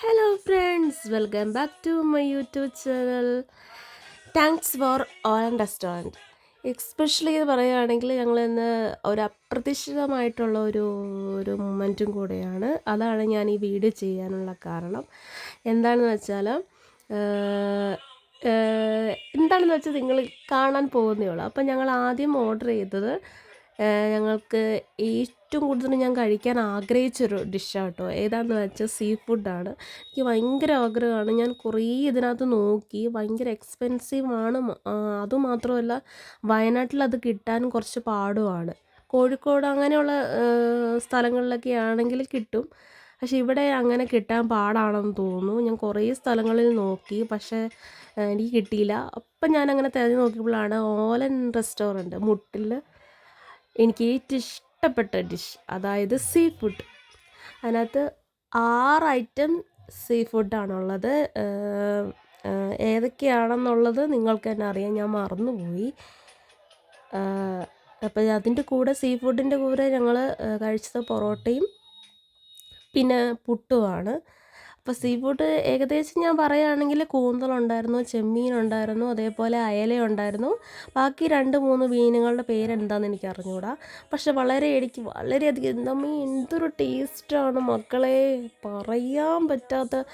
Hello friends welcome back to my YouTube channel thanks for all restaurant especially എന്ന് പറയുകയാണെങ്കിൽ ഞങ്ങൾ ഇന്ന് ഒരു അപ്രതീക്ഷിതമായിട്ടുള്ള ഒരു ഒരു മൊമെന്റും കൂടെയാണ്. അതാണ് ഞാൻ ഈ വീഡിയോ ചെയ്യാനുള്ള കാരണം. എന്താണെന്ന് വെച്ചാൽ എന്താണെന്ന് വെച്ചാൽ നിങ്ങൾ കാണാൻ പോകുന്നേ ഉള്ളൂ. അപ്പം ഞങ്ങൾ ആദ്യം ഓർഡർ ചെയ്തത് ഞങ്ങൾക്ക് ഏറ്റവും കൂടുതൽ ഞാൻ കഴിക്കാൻ ആഗ്രഹിച്ചൊരു ഡിഷാണ് കേട്ടോ ഏതാണെന്ന് വെച്ചാൽ സീ ഫുഡാണ്. എനിക്ക് ഭയങ്കര ആഗ്രഹമാണ്. ഞാൻ കുറേ ഇതിനകത്ത് നോക്കി. ഭയങ്കര എക്സ്പെൻസീവാണ് അതുമാത്രമല്ല വയനാട്ടിൽ അത് കിട്ടാൻ കുറച്ച് പാടുമാണ്. കോഴിക്കോട് അങ്ങനെയുള്ള സ്ഥലങ്ങളിലൊക്കെ ആണെങ്കിൽ കിട്ടും. പക്ഷെ ഇവിടെ അങ്ങനെ കിട്ടാൻ പാടാണെന്ന് തോന്നുന്നു. ഞാൻ കുറേ സ്ഥലങ്ങളിൽ നോക്കി. പക്ഷേ എനിക്ക് കിട്ടിയില്ല. അപ്പം ഞാൻ അങ്ങനെ തിരഞ്ഞു നോക്കിയപ്പോഴാണ് ഓലൻ റെസ്റ്റോറന്റ് മുട്ടിൽ എനിക്ക് ഏറ്റവും ഇഷ്ടപ്പെട്ട ഡിഷ് അതായത് സീ ഫുഡ് അതിനകത്ത് ആറ് ഐറ്റം സീ ഫുഡാണുള്ളത് ഏതൊക്കെയാണെന്നുള്ളത് നിങ്ങൾക്ക് തന്നെ അറിയാം. ഞാൻ മറന്നുപോയി. അപ്പോൾ അതിന്റെ കൂടെ സീ ഫുഡിന്റെ കൂടെ ഞങ്ങൾ കഴിച്ചത് പൊറോട്ടയും പിന്നെ പുട്ടുമാണ്. അപ്പോൾ സീ ഫുഡ് ഏകദേശം ഞാൻ പറയുകയാണെങ്കിൽ കൂന്തലുണ്ടായിരുന്നു ചെമ്മീനുണ്ടായിരുന്നു അതേപോലെ അയലയുണ്ടായിരുന്നു. ബാക്കി രണ്ട് മൂന്ന് മീനുകളുടെ പേരെന്താണെന്ന് എനിക്ക് അറിഞ്ഞുകൂടാ പക്ഷെ വളരെ എനിക്ക് വളരെയധികം എന്താ എന്തൊരു ടേസ്റ്റാണ് മക്കളെ. പറയാൻ പറ്റാത്ത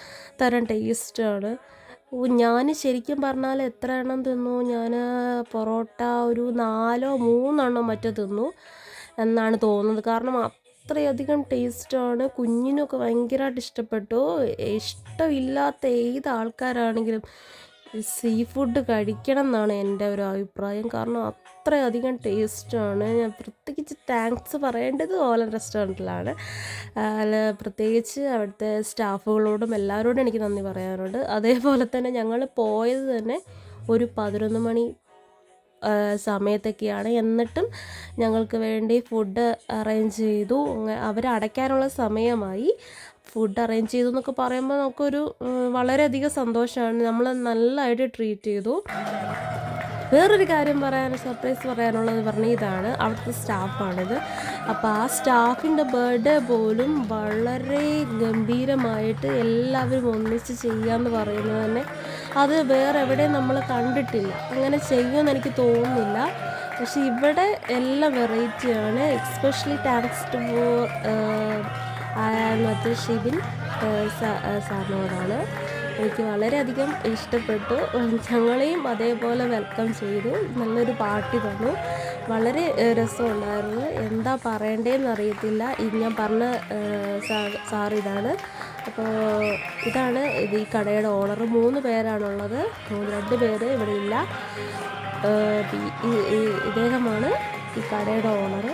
തരം ടേസ്റ്റാണ് ഞാൻ ശരിക്കും പറഞ്ഞാൽ എത്ര എണ്ണം തിന്നു? ഞാൻ പൊറോട്ട ഒരു നാലോ മൂന്നെണ്ണം മറ്റോ തിന്നു എന്നാണ് തോന്നുന്നത്. കാരണം അത്രയധികം ടേസ്റ്റാണ്. കുഞ്ഞിനൊക്കെ ഭയങ്കരമായിട്ട് ഇഷ്ടപ്പെട്ടു. ഇഷ്ടമില്ലാത്ത ഏത് ആൾക്കാരാണെങ്കിലും സീ ഫുഡ് കഴിക്കണം എന്നാണ് എന്റെ ഒരു അഭിപ്രായം. കാരണം അത്രയധികം ടേസ്റ്റാണ്. ഞാൻ പ്രത്യേകിച്ച് താങ്ക്സ് പറയേണ്ടത് ഓലൻ റെസ്റ്റോറന്റിലാണ്. അല്ല പ്രത്യേകിച്ച് അവിടുത്തെ സ്റ്റാഫുകളോടും എല്ലാവരോടും എനിക്ക് നന്ദി പറയാനുണ്ട് അതേപോലെ തന്നെ ഞങ്ങൾ പോയത് തന്നെ ഒരു പതിനൊന്ന് മണി സമയത്തൊക്കെയാണ്. എന്നിട്ടും ഞങ്ങൾക്ക് വേണ്ടി ഫുഡ് അറേഞ്ച് ചെയ്തു. അവർ അടയ്ക്കാനുള്ള സമയമായി. ഫുഡ് അറേഞ്ച് ചെയ്തു എന്നൊക്കെ പറയുമ്പോൾ നമുക്കൊരു വളരെയധികം സന്തോഷമാണ്. നമ്മൾ നല്ലതായിട്ട് ട്രീറ്റ് ചെയ്തു. വേറൊരു കാര്യം പറയാൻ സർപ്രൈസ് പറയാനുള്ളത് പറഞ്ഞ ഇതാണ്. അവിടുത്തെ സ്റ്റാഫാണിത് അപ്പോൾ ആ സ്റ്റാഫിന്റെ ബർത്ത്ഡേ പോലും വളരെ ഗംഭീരമായിട്ട് എല്ലാവരും ഒന്നിച്ച് ചെയ്യാമെന്ന് പറയുന്നത് തന്നെ. അത് വേറെ എവിടെയും നമ്മൾ കണ്ടിട്ടില്ല. അങ്ങനെ ചെയ്യുമെന്ന് എനിക്ക് തോന്നുന്നില്ല. പക്ഷെ ഇവിടെ എല്ലാ വെറൈറ്റിയാണ് എക്സ്പെഷ്യലി താങ്ക്സ് ടു ഫോർ മറ്റേ ഷിബിൻ. സാറിനോടാണ്. എനിക്ക് വളരെയധികം ഇഷ്ടപ്പെട്ടു. ഞങ്ങളെയും അതേപോലെ വെൽക്കം ചെയ്തു. നല്ലൊരു പാർട്ടി തന്നു. വളരെ രസമുണ്ടായിരുന്നു. എന്താ പറയേണ്ടതെന്ന് അറിയത്തില്ല. ഇത് ഞാൻ പറഞ്ഞ സാർ ഇതാണ്. അപ്പോൾ ഇതാണ് ഇത് ഈ കടയുടെ ഓണർ. മൂന്ന് പേരാണുള്ളത്. രണ്ട് പേര് ഇവിടെ ഇല്ല. ഇദ്ദേഹമാണ് ഈ കടയുടെ ഓണർ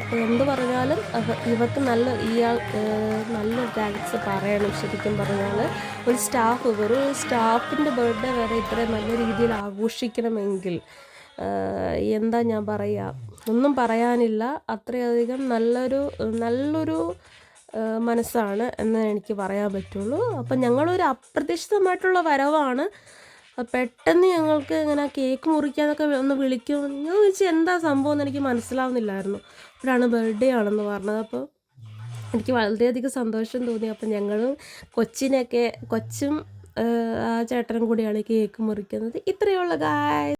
അപ്പോൾ എന്ത് പറഞ്ഞാലും ഇവർക്ക് നല്ല ഇയാൾ നല്ല താങ്ക്സ് പറയണം ശരിക്കും പറഞ്ഞാൽ ഒരു സ്റ്റാഫ് ഒരു സ്റ്റാഫിന്റെ ബർത്ത്ഡേ വരെ ഇത്രയും നല്ല രീതിയിൽ ആഘോഷിക്കണമെങ്കിൽ എന്താ ഞാൻ പറയുക ഒന്നും പറയാനില്ല. അത്രയധികം നല്ലൊരു നല്ലൊരു മനസ്സാണ് എന്ന് എനിക്ക് പറയാൻ പറ്റുള്ളൂ. അപ്പം ഞങ്ങളൊരു അപ്രതീക്ഷിതമായിട്ടുള്ള വരവാണ്. പെട്ടെന്ന് ഞങ്ങൾക്ക് ഇങ്ങനെ കേക്ക് മുറിക്കാനൊക്കെ ഒന്ന് വിളിക്കും ഞാൻ ചോദിച്ചു എന്താ സംഭവം? എന്ന് എനിക്ക് മനസ്സിലാവുന്നില്ലായിരുന്നു. അപ്പോഴാണ് ബർത്ത്ഡേ ആണെന്ന് പറഞ്ഞത്. അപ്പോൾ എനിക്ക് വളരെയധികം സന്തോഷം തോന്നി. അപ്പം ഞങ്ങളും കൊച്ചിനെയൊക്കെ കൊച്ചും ആ ചേട്ടനും കൂടിയാണ് കേക്ക് മുറിക്കുന്നത്. ഇത്രയുള്ള ഗായ